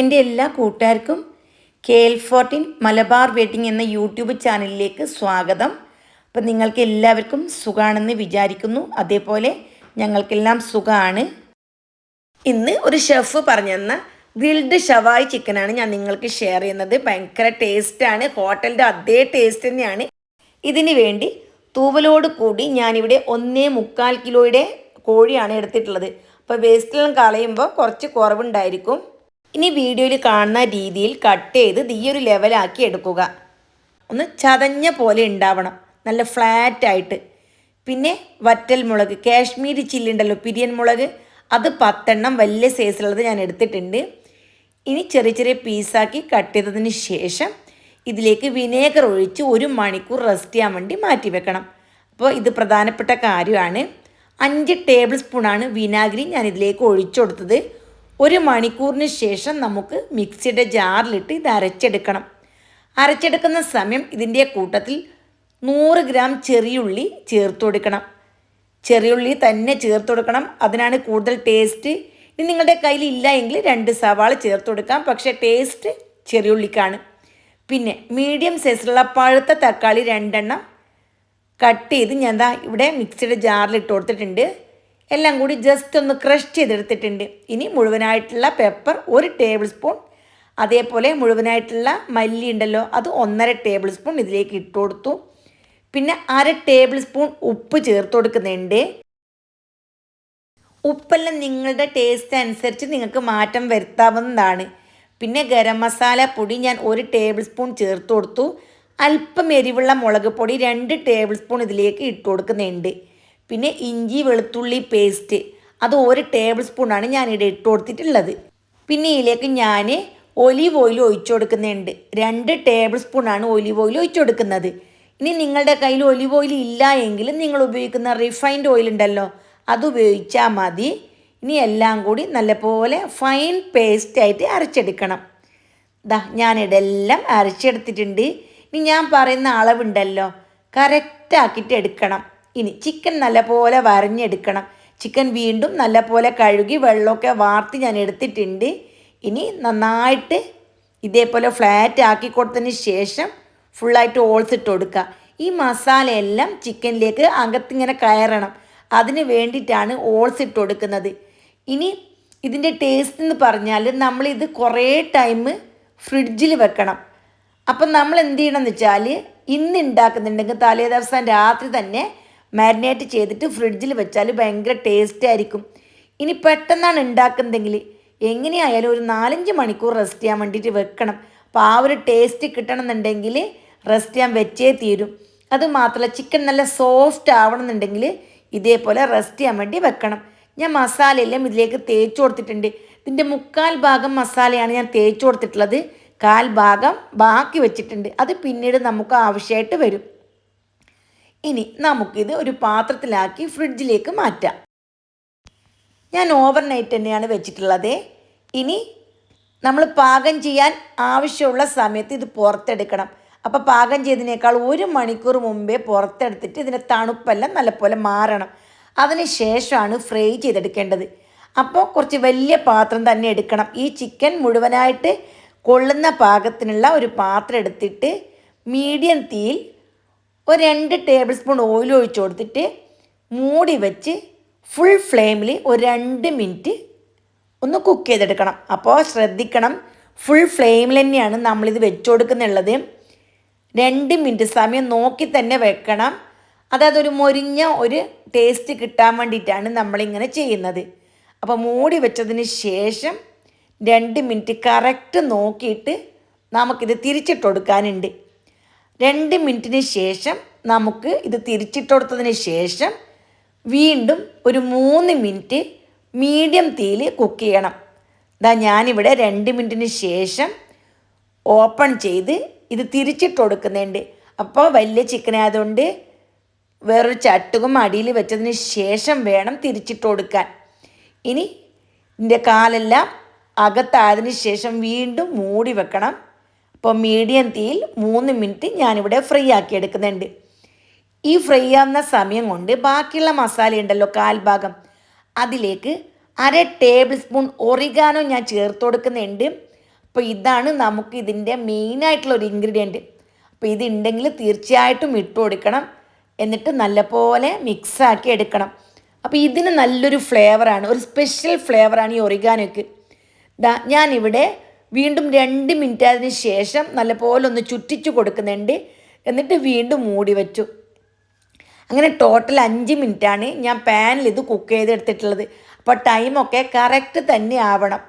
എന്റെ എല്ലാ കൂട്ടുകാർക്കും K L fourteen Malabar wedding എന്ന യൂട്യൂബ് ചാനലിലേക്ക് സ്വാഗതം. അപ്പം നിങ്ങൾക്ക് എല്ലാവർക്കും സുഖമാണെന്ന് വിചാരിക്കുന്നു. അതേപോലെ ഞങ്ങൾക്കെല്ലാം സുഖമാണ് ഇന്ന് ഒരു ഷെഫ് പറഞ്ഞു തന്ന ഗ്രിൽഡ് ഷവായി ചിക്കനാണ് ഞാൻ നിങ്ങൾക്ക് ഷെയർ ചെയ്യുന്നത്. ഭയങ്കര ടേസ്റ്റാണ് ഹോട്ടലിന്റെ അതേ ടേസ്റ്റ് തന്നെയാണ്. ഇതിന് വേണ്ടി തൂവലോട് കൂടി ഞാനിവിടെ ഒന്നേ മുക്കാൽ കിലോയുടെ കോഴിയാണ് എടുത്തിട്ടുള്ളത്. അപ്പോൾ വേസ്റ്റെല്ലാം കളയുമ്പോൾ കുറച്ച് കുറവുണ്ടായിരിക്കും. ഇനി വീഡിയോയിൽ കാണുന്ന രീതിയിൽ കട്ട് ചെയ്ത് ഈ ഒരു ലെവലാക്കി എടുക്കുക. ഒന്ന് ചതഞ്ഞ പോലെ ഉണ്ടാവണം. നല്ല ഫ്ലാറ്റായിട്ട് പിന്നെ വറ്റൽ മുളക് കാശ്മീരി ചില്ലി ഉണ്ടല്ലോ പിരിയൻ മുളക് അത് പത്തെണ്ണം വലിയ സൈസിലുള്ളത് ഞാൻ എടുത്തിട്ടുണ്ട്. ഇനി ചെറിയ ചെറിയ പീസാക്കി കട്ട് ചെയ്തതിന് ശേഷം ഇതിലേക്ക് വിനേഗർ ഒഴിച്ച് ഒരു മണിക്കൂർ റെസ്റ്റ് ചെയ്യാൻ വേണ്ടി മാറ്റി വെക്കണം. അപ്പോൾ ഇത് പ്രധാനപ്പെട്ട കാര്യമാണ്. അഞ്ച് ടേബിൾ സ്പൂണാണ് വിനാഗിരി ഞാൻ ഇതിലേക്ക് ഒഴിച്ചു കൊടുത്തത്. ഒരു മണിക്കൂറിന് ശേഷം നമുക്ക് മിക്സിയുടെ ജാറിലിട്ട് ഇത് അരച്ചെടുക്കണം. അരച്ചെടുക്കുന്ന സമയം ഇതിന്റെ കൂട്ടത്തിൽ നൂറ് ഗ്രാം ചെറിയുള്ളി ചേർത്ത് കൊടുക്കണം. ചെറിയുള്ളി തന്നെ ചേർത്ത് കൊടുക്കണം. അതിനാണ് കൂടുതൽ ടേസ്റ്റ്. ഇനി നിങ്ങളുടെ കയ്യിൽ ഇല്ല എങ്കിൽ രണ്ട് സവാള ചേർത്ത് കൊടുക്കാം. പക്ഷേ ടേസ്റ്റ് ചെറിയുള്ളിക്കാണ്. പിന്നെ മീഡിയം സൈസിലുള്ള പഴുത്ത തക്കാളി രണ്ടെണ്ണം കട്ട് ചെയ്ത് ഞാൻ ദാ ഇവിടെ മിക്സിയുടെ ജാറിൽ ഇട്ട് കൊടുത്തിട്ടുണ്ട്. എല്ലാം കൂടി ജസ്റ്റ് ഒന്ന് ക്രഷ് ചെയ്തെടുത്തിട്ടുണ്ട്. ഇനി മുഴുവനായിട്ടുള്ള പെപ്പർ ഒരു ടേബിൾ സ്പൂൺ അതേപോലെ മുഴുവനായിട്ടുള്ള മല്ലി ഉണ്ടല്ലോ അത് ഒന്നര ടേബിൾ സ്പൂൺ ഇതിലേക്ക് ഇട്ട് കൊടുത്തു. പിന്നെ അര ടേബിൾ സ്പൂൺ ഉപ്പ് ചേർത്ത് കൊടുക്കുന്നുണ്ട്. ഉപ്പെല്ലാം നിങ്ങളുടെ ടേസ്റ്റ് അനുസരിച്ച് നിങ്ങൾക്ക് മാറ്റം വരുത്താവുന്നതാണ്. പിന്നെ ഗരം മസാല പൊടി ഞാൻ ഒരു ടേബിൾ സ്പൂൺ ചേർത്ത് കൊടുത്തു. അല്പം എരിവുള്ള മുളക് പൊടി രണ്ട് ടേബിൾ സ്പൂൺ ഇതിലേക്ക് ഇട്ട് കൊടുക്കുന്നുണ്ട്. പിന്നെ ഇഞ്ചി വെളുത്തുള്ളി പേസ്റ്റ് അത് ഒരു ടേബിൾ സ്പൂണാണ് ഞാനിവിടെ ഇട്ട് കൊടുത്തിട്ടുള്ളത് പിന്നെ ഇതിലേക്ക് ഞാൻ ഒലീവ് ഓയിൽ ഒഴിച്ചു കൊടുക്കുന്നുണ്ട്. രണ്ട് ടേബിൾ സ്പൂണാണ് ഒലീവ് ഓയിൽ ഒഴിച്ചു കൊടുക്കുന്നത്. ഇനി നിങ്ങളുടെ കയ്യിൽ ഒലിവ് ഓയിൽ ഇല്ല എങ്കിൽ നിങ്ങൾ ഉപയോഗിക്കുന്ന റിഫൈൻഡ് ഓയിൽ ഉണ്ടല്ലോ അത് ഉപയോഗിച്ചാൽ മതി. ഇനി എല്ലാം കൂടി നല്ലപോലെ ഫൈൻ പേസ്റ്റ് ആയിട്ട് അരച്ചെടുക്കണം. ദാ ഞാനിതെല്ലാം അരച്ചെടുത്തിട്ടുണ്ട്. ഇനി ഞാൻ പറയുന്ന അളവുണ്ടല്ലോ കറക്റ്റാക്കിയിട്ട് എടുക്കണം. ഇനി ചിക്കൻ നല്ലപോലെ വരഞ്ഞെടുക്കണം. ചിക്കൻ വീണ്ടും നല്ലപോലെ കഴുകി വെള്ളമൊക്കെ വാർത്ത് ഞാൻ എടുത്തിട്ടുണ്ട്. ഇനി നന്നായിട്ട് ഇതേപോലെ ഫ്ലാറ്റ് ആക്കി കൊടുത്തതിന് ശേഷം ഫുള്ളായിട്ട് ഓൾസിട്ട് കൊടുക്കുക. ഈ മസാലയെല്ലാം ചിക്കനിലേക്ക് അകത്തിങ്ങനെ കയറണം. അതിന് വേണ്ടിയിട്ടാണ് ഓൾസ് കൊടുക്കുന്നത്. ഇനി ഇതിന്റെ ടേസ്റ്റ് എന്ന് പറഞ്ഞാൽ നമ്മളിത് കുറേ ടൈം ഫ്രിഡ്ജിൽ വെക്കണം. അപ്പം നമ്മൾ എന്ത് ചെയ്യണം എന്ന് വെച്ചാൽ ഇന്ന് ഉണ്ടാക്കുന്നുണ്ടെങ്കിൽ തലേ ദിവസം രാത്രി തന്നെ മാരിനേറ്റ് ചെയ്തിട്ട് ഫ്രിഡ്ജിൽ വെച്ചാൽ ഭയങ്കര ടേസ്റ്റ് ആയിരിക്കും. ഇനി പെട്ടെന്നാണ് ഉണ്ടാക്കുന്നതെങ്കിൽ എങ്ങനെയായാലും ഒരു നാലഞ്ച് മണിക്കൂർ റെസ്റ്റ് ചെയ്യാൻ വേണ്ടിയിട്ട് വെക്കണം. അപ്പോൾ ആ ഒരു ടേസ്റ്റ് കിട്ടണമെന്നുണ്ടെങ്കിൽ റെസ്റ്റ് ചെയ്യാൻ വെച്ചേ തീരും. അത് മാത്രമല്ല ചിക്കൻ നല്ല സോഫ്റ്റ് ആവണമെന്നുണ്ടെങ്കിൽ ഇതേപോലെ റെസ്റ്റ് ചെയ്യാൻ വേണ്ടി വെക്കണം. ഞാൻ മസാലയെല്ലാം ഇതിലേക്ക് തേച്ച് കൊടുത്തിട്ടുണ്ട്. ഇതിന്റെ മുക്കാൽ ഭാഗം മസാലയാണ് ഞാൻ തേച്ച് കൊടുത്തിട്ടുള്ളത്. കാൽ ഭാഗം ബാക്കി വെച്ചിട്ടുണ്ട്. അത് പിന്നീട് നമുക്ക് ആവശ്യമായിട്ട് വരും. ഇനി നമുക്കിത് ഒരു പാത്രത്തിലാക്കി ഫ്രിഡ്ജിലേക്ക് മാറ്റാം. ഞാൻ ഓവർ നൈറ്റ് തന്നെയാണ് വെച്ചിട്ടുള്ളത്. ഇനി നമ്മൾ പാകം ചെയ്യാൻ ആവശ്യമുള്ള സമയത്ത് ഇത് പുറത്തെടുക്കണം. അപ്പോൾ പാകം ചെയ്തതിനേക്കാൾ ഒരു മണിക്കൂർ മുമ്പേ പുറത്തെടുത്തിട്ട് ഇതിന്റെ തണുപ്പെല്ലാം നല്ലപോലെ മാറണം. അതിന് ശേഷമാണ് ഫ്രൈ ചെയ്തെടുക്കേണ്ടത്. അപ്പോൾ കുറച്ച് വലിയ പാത്രം തന്നെ എടുക്കണം. ഈ ചിക്കൻ മുഴുവനായിട്ട് കൊള്ളുന്ന പാകത്തിനുള്ള ഒരു പാത്രം എടുത്തിട്ട് മീഡിയം തീയിൽ ഒരു രണ്ട് ടേബിൾ സ്പൂൺ ഓയിൽ ഒഴിച്ച് കൊടുത്തിട്ട് മൂടി വെച്ച് ഫുൾ ഫ്ലെയിമിൽ ഒരു രണ്ട് മിനിറ്റ് ഒന്ന് കുക്ക് ചെയ്തെടുക്കണം. അപ്പോൾ ശ്രദ്ധിക്കണം. ഫുൾ ഫ്ലെയിമിൽ തന്നെയാണ് നമ്മളിത് വെച്ച് കൊടുക്കുന്നുള്ളത് രണ്ട് മിനിറ്റ് സമയം നോക്കി തന്നെ വെക്കണം. അതായത് ഒരു മൊരിഞ്ഞ ഒരു ടേസ്റ്റ് കിട്ടാൻ വേണ്ടിയിട്ടാണ് നമ്മളിങ്ങനെ ചെയ്യുന്നത്. അപ്പോൾ മൂടി വെച്ചതിന് ശേഷം രണ്ട് മിനിറ്റ് കറക്റ്റ് നോക്കിയിട്ട് നമുക്കിത് തിരിച്ചിട്ട് കൊടുക്കാനുണ്ട്. രണ്ട് മിനിറ്റിന് ശേഷം നമുക്ക് ഇത് തിരിച്ചിട്ട് കൊടുത്തതിന് ശേഷം വീണ്ടും ഒരു മൂന്ന് മിനിറ്റ് മീഡിയം തീയിൽ കുക്ക് ചെയ്യണം. ഇതാ ഞാനിവിടെ രണ്ട് മിനിറ്റിന് ശേഷം ഓപ്പൺ ചെയ്ത് ഇത് തിരിച്ചിട്ട് കൊടുക്കുന്നുണ്ട് അപ്പോൾ വലിയ ചിക്കൻ ആയതുകൊണ്ട് വേറൊരു ചട്ടുകും അടിയിൽ വെച്ചതിന് ശേഷം വേണം തിരിച്ചിട്ട് കൊടുക്കാൻ ഇനി ഇതിന്റെ കാലെല്ലാം അകത്തായതിന് ശേഷം വീണ്ടും മൂടി വെക്കണം. അപ്പോൾ മീഡിയം തീയിൽ മൂന്ന് മിനിറ്റ് ഞാനിവിടെ ഫ്രൈ ആക്കി എടുക്കുന്നുണ്ട്. ഈ ഫ്രൈ ആവുന്ന സമയം കൊണ്ട് ബാക്കിയുള്ള മസാല ഉണ്ടല്ലോ കാൽഭാഗം. അതിലേക്ക് അര ടേബിൾ സ്പൂൺ ഒറിഗാനോ ഞാൻ ചേർത്ത് കൊടുക്കുന്നുണ്ട്. അപ്പോൾ ഇതാണ് നമുക്ക് ഇതിന്റെ മെയിനായിട്ടുള്ള ഒരു ഇൻഗ്രീഡിയന്റ് അപ്പോൾ ഇതുണ്ടെങ്കിൽ തീർച്ചയായിട്ടും ഇട്ട് കൊടുക്കണം. എന്നിട്ട് നല്ലപോലെ മിക്സാക്കി എടുക്കണം. അപ്പോൾ ഇതിന് നല്ലൊരു ഫ്ലേവറാണ് ഒരു സ്പെഷ്യൽ ഫ്ലേവറാണ് ഈ ഒറിഗാനോയ്ക്ക് ഞാനിവിടെ വീണ്ടും രണ്ട് മിനിറ്റ് അതിന് ശേഷം നല്ലപോലെ ഒന്ന് ചുറ്റിച്ചു കൊടുക്കുന്നുണ്ട്. എന്നിട്ട് വീണ്ടും മൂടി വെച്ചു. അങ്ങനെ ടോട്ടൽ അഞ്ച് മിനിറ്റാണ് ഞാൻ പാനിൽ ഇത് കുക്ക് ചെയ്തെടുത്തിട്ടുള്ളത്. അപ്പോൾ ടൈമൊക്കെ കറക്റ്റ് തന്നെ ആവണം.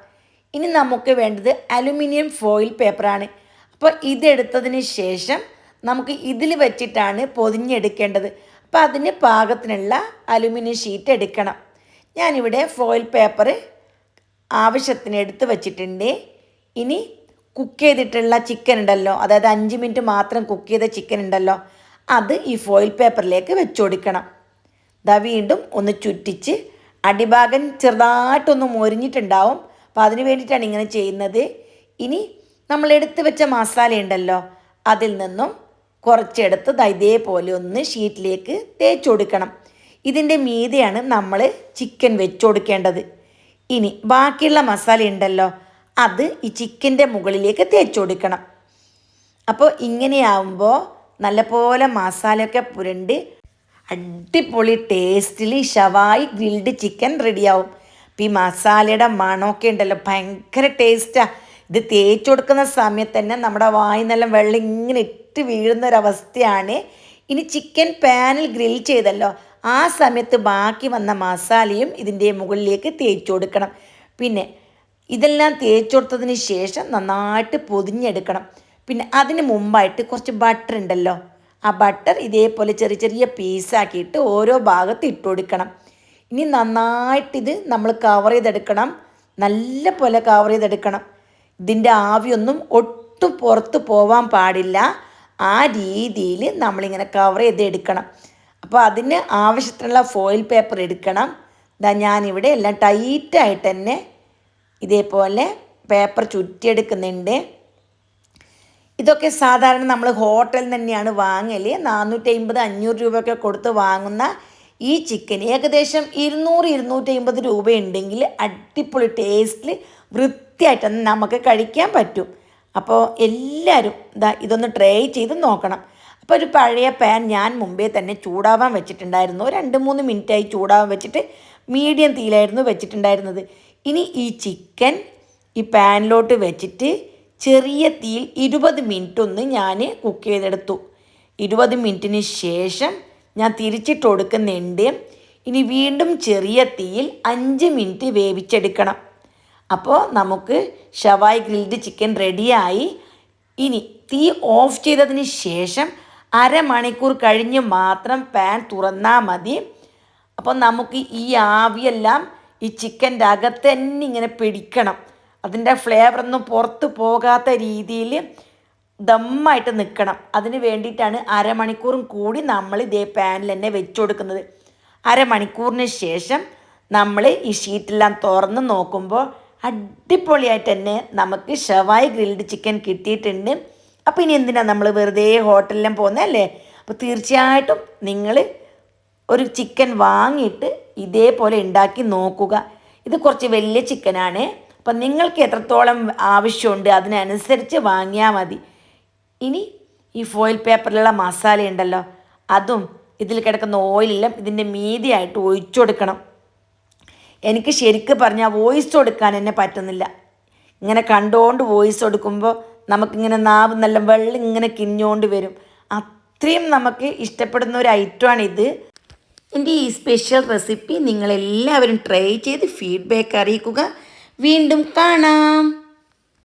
ഇനി നമുക്ക് വേണ്ടത് അലുമിനിയം ഫോയിൽ പേപ്പറാണ് അപ്പോൾ ഇതെടുത്തതിന് ശേഷം നമുക്ക് ഇതിൽ വെച്ചിട്ടാണ് പൊതിഞ്ഞെടുക്കേണ്ടത്. അപ്പോൾ അതിന് പാകത്തിനുള്ള അലുമിനിയം ഷീറ്റ് എടുക്കണം. ഞാനിവിടെ ഫോയിൽ പേപ്പർ ആവശ്യത്തിന് എടുത്ത് വെച്ചിട്ടുണ്ട്. ഇനി കുക്ക് ചെയ്തിട്ടുള്ള ചിക്കൻ ഉണ്ടല്ലോ. അതായത് അഞ്ച് മിനിറ്റ് മാത്രം കുക്ക് ചെയ്ത ചിക്കൻ ഉണ്ടല്ലോ. അത് ഈ ഫോയിൽ പേപ്പറിലേക്ക് വെച്ചൊടിക്കണം ദാ വീണ്ടും ഒന്ന് ചുറ്റിച്ച് അടിഭാഗം ചെറുതായിട്ടൊന്ന് മൊരിഞ്ഞിട്ടുണ്ടാവും. അപ്പോൾ അതിന് വേണ്ടിയിട്ടാണ് ഇങ്ങനെ ചെയ്യുന്നത്. ഇനി നമ്മൾ എടുത്ത് വെച്ച മസാല ഉണ്ടല്ലോ. അതിൽ നിന്നും കുറച്ചെടുത്ത് ഇതേപോലെ ഒന്ന് ഷീറ്റിലേക്ക് തേച്ച് കൊടുക്കണം. ഇതിന്റെ മീതെയാണ് നമ്മൾ ചിക്കൻ വെച്ചു കൊടുക്കേണ്ടത്. ഇനി ബാക്കിയുള്ള മസാല ഉണ്ടല്ലോ. അത് ഈ ചിക്കന്റെ മുകളിലേക്ക് തേച്ച് കൊടുക്കണം. അപ്പോൾ ഇങ്ങനെയാവുമ്പോൾ നല്ലപോലെ മസാലയൊക്കെ പുരണ്ട് അടിപൊളി ടേസ്റ്റിൽ ഷവായി ഗ്രിൽഡ് ചിക്കൻ റെഡിയാവും. അപ്പോൾ ഈ മസാലയുടെ മണമൊക്കെ ഉണ്ടല്ലോ ഭയങ്കര ടേസ്റ്റാണ് ഇത് തേച്ച് കൊടുക്കുന്ന സമയത്ത് തന്നെ നമ്മുടെ വായി നല്ല വെള്ളം ഇങ്ങനെ ഇട്ട് വീഴുന്ന ഒരവസ്ഥയാണ് ഇനി ചിക്കൻ പാനിൽ ഗ്രിൽ ചെയ്തല്ലോ. ആ സമയത്ത് ബാക്കി വന്ന മസാലയും ഇതിന്റെ മുകളിലേക്ക് തേച്ച് കൊടുക്കണം. പിന്നെ ഇതെല്ലാം തേച്ച് കൊടുത്തതിന് ശേഷം നന്നായിട്ട് പൊതിഞ്ഞെടുക്കണം. പിന്നെ അതിന് മുമ്പായിട്ട് കുറച്ച് ബട്ടർ ഉണ്ടല്ലോ. ആ ബട്ടർ ഇതേപോലെ ചെറിയ ചെറിയ പീസാക്കിയിട്ട് ഓരോ ഭാഗത്ത് ഇട്ട് കൊടുക്കണം. ഇനി നന്നായിട്ടിത് നമ്മൾ കവർ ചെയ്തെടുക്കണം. നല്ല പോലെ കവർ ചെയ്തെടുക്കണം. ഇതിന്റെ ആവിയൊന്നും ഒട്ടും പുറത്ത് പോവാൻ പാടില്ല. ആ രീതിയിൽ നമ്മളിങ്ങനെ കവർ ചെയ്തെടുക്കണം. അപ്പോൾ അതിന് ആവശ്യത്തിനുള്ള ഫോയിൽ പേപ്പർ എടുക്കണം. ഇതാ ഞാനിവിടെ എല്ലാം ടൈറ്റായിട്ട് തന്നെ ഇതേപോലെ പേപ്പർ ചുറ്റിയെടുക്കുന്നുണ്ട്. ഇതൊക്കെ സാധാരണ നമ്മൾ ഹോട്ടലിൽ തന്നെയാണ് വാങ്ങൽ നാനൂറ്റി അമ്പത് അഞ്ഞൂറ് രൂപയൊക്കെ കൊടുത്ത് വാങ്ങുന്ന ഈ ചിക്കൻ ഏകദേശം ഇരുന്നൂറ് ഇരുന്നൂറ്റി അമ്പത് രൂപയുണ്ടെങ്കിൽ അടിപൊളി ടേസ്റ്റിൽ വൃത്തിയായിട്ട് നമുക്ക് കഴിക്കാൻ പറ്റും. അപ്പോൾ എല്ലാവരും ഇതാ ഇതൊന്ന് ട്രൈ ചെയ്ത് നോക്കണം. അപ്പോൾ ഒരു പഴയ പാൻ ഞാൻ മുമ്പേ തന്നെ ചൂടാവാൻ വെച്ചിട്ടുണ്ടായിരുന്നു. രണ്ട് മൂന്ന് മിനിറ്റായി ചൂടാവാൻ വെച്ചിട്ട് മീഡിയം തീയിലായിരുന്നു വെച്ചിട്ടുണ്ടായിരുന്നത്. ഇനി ഈ ചിക്കൻ ഈ പാനിലോട്ട് വെച്ചിട്ട് ചെറിയ തീയിൽ ഇരുപത് മിനിറ്റ് ഒന്ന് ഞാൻ കുക്ക് ചെയ്തെടുത്തു. ഇരുപത് മിനിറ്റിന് ശേഷം ഞാൻ തിരിച്ചിട്ട് കൊടുക്കുന്നുണ്ട് ഇനി വീണ്ടും ചെറിയ തീയിൽ അഞ്ച് മിനിറ്റ് വേവിച്ചെടുക്കണം. അപ്പോൾ നമുക്ക് ഷവായ് ഗ്രിൽഡ് ചിക്കൻ റെഡിയായി ഇനി തീ ഓഫ് ചെയ്തതിന് ശേഷം അരമണിക്കൂർ കഴിഞ്ഞ് മാത്രം പാൻ തുറന്നാൽ മതി. അപ്പോൾ നമുക്ക് ഈ ആവിയെല്ലാം ഈ ചിക്കന്റെ അകത്ത് തന്നെ ഇങ്ങനെ പിടിക്കണം. അതിന്റെ ഫ്ലേവറൊന്നും പുറത്ത് പോകാത്ത രീതിയിൽ ദമ്മായിട്ട് നിൽക്കണം. അതിന് വേണ്ടിയിട്ടാണ് അരമണിക്കൂറും കൂടി നമ്മൾ ഇതേ പാനിൽ തന്നെ വെച്ച് കൊടുക്കുന്നത് അരമണിക്കൂറിന് ശേഷം നമ്മൾ ഈ ഷീറ്റെല്ലാം തുറന്ന് നോക്കുമ്പോൾ അടിപൊളിയായിട്ട് തന്നെ നമുക്ക് ഷവായി ഗ്രിൽഡ് ചിക്കൻ കിട്ടിയിട്ടുണ്ട്. അപ്പോൾ ഇനി എന്തിനാണ് നമ്മൾ വെറുതെ ഹോട്ടലിലും പോകുന്നതല്ലേ? അപ്പോൾ തീർച്ചയായിട്ടും നിങ്ങൾ ഒരു ചിക്കൻ വാങ്ങിയിട്ട് ഇതേപോലെ ഉണ്ടാക്കി നോക്കുക. ഇത് കുറച്ച് വലിയ ചിക്കനാണ് അപ്പം നിങ്ങൾക്ക് എത്രത്തോളം ആവശ്യമുണ്ട് അതിനനുസരിച്ച് വാങ്ങിയാൽ മതി. ഇനി ഈ ഫോയിൽ പേപ്പറിലുള്ള മസാല ഉണ്ടല്ലോ അതും ഇതിൽ കിടക്കുന്ന ഓയിലെല്ലാം ഇതിന്റെ മീതിയായിട്ട് ഒഴിച്ചു കൊടുക്കണം. എനിക്ക് ശരിക്കും പറഞ്ഞാൽ വോയിസ് കൊടുക്കാൻ എന്നെ പറ്റുന്നില്ല. ഇങ്ങനെ കണ്ടുകൊണ്ട് വോയിസ് കൊടുക്കുമ്പോൾ നമുക്കിങ്ങനെ നാവ് നല്ല വെള്ളം ഇങ്ങനെ കിഞ്ഞുകൊണ്ട് വരും. അത്രയും നമുക്ക് ഇഷ്ടപ്പെടുന്ന ഒരു ഐറ്റമാണ് ഇത്. എന്റെ ഈ സ്പെഷ്യൽ റെസിപ്പി നിങ്ങളെല്ലാവരും ട്രൈ ചെയ്ത് ഫീഡ്ബാക്ക് അറിയിക്കുക. വീണ്ടും കാണാം.